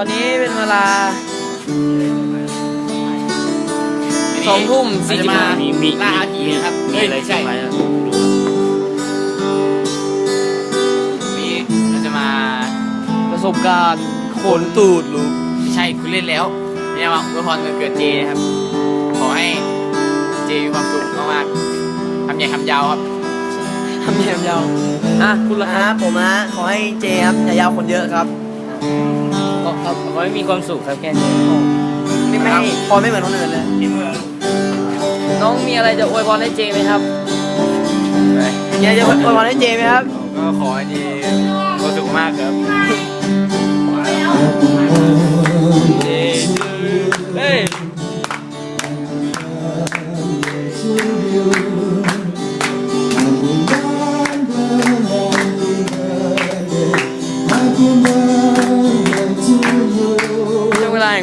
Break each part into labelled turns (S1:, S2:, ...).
S1: ลาสองทุ่มสี่สิบห้า
S2: มีมี
S3: ล่าอาทีครับ
S2: มีอะไร
S3: เอ้ย
S2: ใช่ไหม
S3: มีเราจะมา
S1: ประสบการณ์ขนตูดลูก
S3: ไม่ใช่คุณเล่นแล้วเนี่ยมาอวยพรวันเกิดเจนะครับ ขอให้เจมีความสุขมากๆทำใหญ่ทำยาวครับ
S1: ทำแยมยาวอะคุณละ
S4: นะ
S1: ค
S4: ค
S1: รั
S4: รั
S1: บบ
S4: ผมนะขอให้เจครับอย่ายาวคนเยอะครับ
S2: ขอขอให้มีความสุขครับแค่นี้
S4: ไม่ไม่พอไม่เหมือนคนอื่นเลย
S1: น้องมีอะไรจะอวยพรให้เจไหมครับ
S4: เจจะอวยพรให้เจไหมครับ
S3: ก็ขอให้เจมีความสุขมากครับ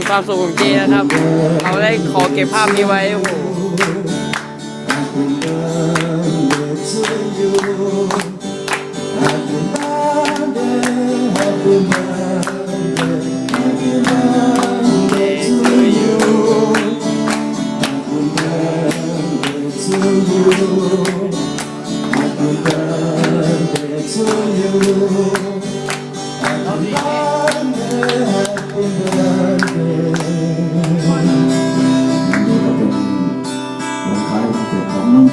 S1: ความสุขของเจนะครับ เราได้ขอเก็บภาพนี้ไว้โอ้โห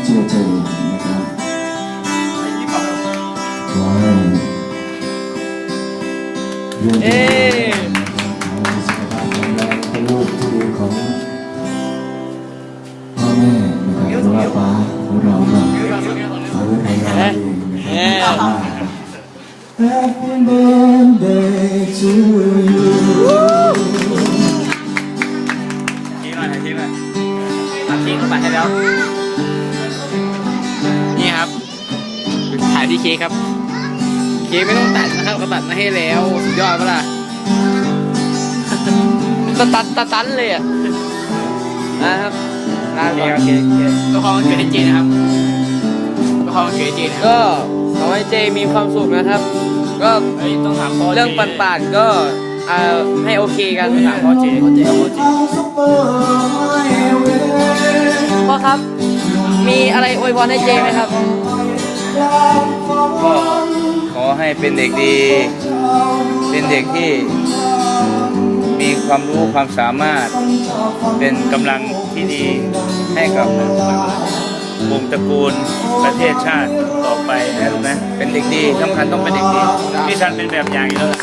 S5: ดของน้องเจเจนะครับขอให้เรียน
S1: เอ๊
S5: ดีสุขภาพแข็งแรงเป็นลูกที่ดีของพ่อแม่นะครับหรือว่าป้าของเราครับขอให้แข็งแรงเองนะครับ Happy birthday to you
S3: ทีหน่อยทีหน่อยตัดเค้กเข้าไปให้แล้วายที่เค้กครับ เค้กไม่ต้องตัดนะครับก็ตัดมาให้แล้ว สุดยอดปะล่ะ
S1: ตะตันตะตันเลยอะนะครับลาก่อน
S3: ก็ขอวันเกิดให้เจนะครับก็ขอวันเกิดให้เจนะครับ
S1: ก็ขอให้เจมีความสุขนะครับ ก็
S3: เฮ้ยต้องถามพ่อ
S1: เรื่องปันป่านๆก็เอ่อให้โอเคกัน
S3: ถามพ่อเจพ่อเจพ่อเจ
S1: พ่อครับ มีอะไรอวยพรให้เจไหมครับ
S2: เป็นเด็กดี เป็นเด็กที่มีความรู้ความสามารถ เป็นกำลังที่ดีให้กับวงตระกูลประเทศชาติต่อไปนะรู้ไหมเป็นเด็กดีสำคัญต้องเป็นเด็กดีพี่ชันเป็นแบบอย่างอยู่แล้วล่ะ